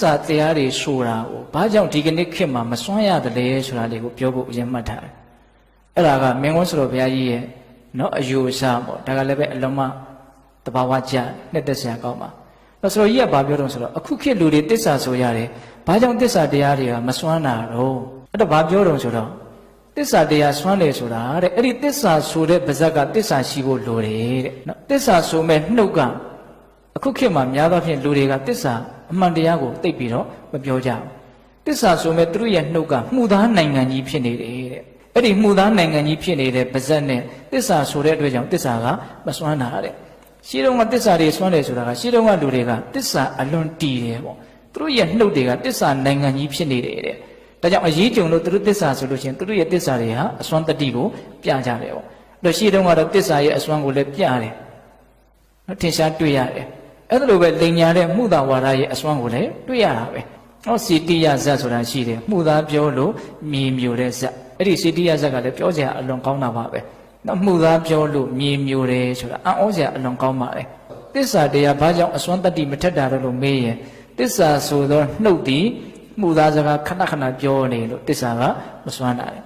စာတရားတွေဆိုတာကိုဘာကြောင့်ဒီကနေ့ခေတ်မှာမစွန့်ရတယ်လဲဆိုတာလေးကိုပြောဖို့အရင်မှတ်ထားတယ်အဲ့ဒါကမင်းကုန်းစတော်ဘုရားကြီးရဲ့နော်အယူအဆပေါ့ဒါကလည်းပဲအလုံးမတဘာဝကြနှစ်သက်စရာကောင်းပါတော့ဆိုတော့ကြီးကဘာပြောတော့ဆိုတော့အခုခေတ်လူတွေတစ္ဆာဆိုရတယ်ဘာကြောင့်တစ္ဆာတရားတွေကမစွန့်တာတော့အဲ့တော့ဘာပြောတော့ဆိုတော့တစ္ဆာတရားစွန့်တယ်ဆိုတာတဲ့အဲ့ဒီတစ္ဆာဆိုတဲ့ပါဇက်ကတစ္ဆာရှိဖို့လိုတယ်တဲ့နော်တစ္ဆာဆိုမဲ့နှုတ်ကအခုခေတ်မှာများသောဖြင့်လူတွေကတစ္ဆာ အမှန်တရားကိုသိပြီးတော့မပြောကြဘူးတစ္ဆာဆိုမဲ့သူတို့ရဲ့နှုတ်ကမှုသားနိုင်ငံကြီးဖြစ်နေတယ်တဲ့အဲ့ဒီမှုသားနိုင်ငံကြီးဖြစ်နေတဲ့ပါဇက်နဲ့တစ္ဆာဆိုတဲ့အတွက်ကြောင့်တစ္ဆာကမစွမ်းတာတဲ့ရှင်းတော့ကတစ္ဆာတွေစွမ်းတယ်ဆိုတာကရှင်းတော့ကလူတွေကတစ္ဆာအလွန်တည်တယ်ပေါ့သူတို့ရဲ့နှုတ်တွေကတစ္ဆာနိုင်ငံကြီးဖြစ်နေတယ်တဲ့ဒါကြောင့်အရေးကြုံလို့သူတို့တစ္ဆာဆိုလို့ရှိရင်သူတို့ရဲ့တစ္ဆာတွေဟာအစွမ်းတတိကိုပြကြတယ်ပေါ့အဲ့တော့ရှင်းတော့ကတော့တစ္ဆာရဲ့အစွမ်းကိုလည်းပြတယ်နော်ထင်ရှားတွေ့ရတယ် အဲ့ဒါလိုပဲလိန်ညာတဲ့မှုသာဝါဒရဲ့အစွမ်းကိုလည်းတွေ့ရတာပဲဟောစီတိယဇတ်ဆိုတာရှိတယ်မှုသာပြောလို့မြေမျိုးတဲ့ဇတ်အဲ့ဒီစီတိယဇတ်ကလည်းပြောစရာအလွန်ကောင်းတာပါပဲနော်မှုသာပြောလို့မြေမျိုးတယ်ဆိုတာအံ့ဩစရာအလွန်ကောင်းပါလေတစ္ဆာတရားဘာကြောင့်အစွမ်းတတ္တိမထက်တာတော့လို့မေးရင်တစ္ဆာဆိုသောနှုတ်သည်မှုသာစကားခဏခဏပြောနေလို့တစ္ဆာကမစွမ်းတာလေ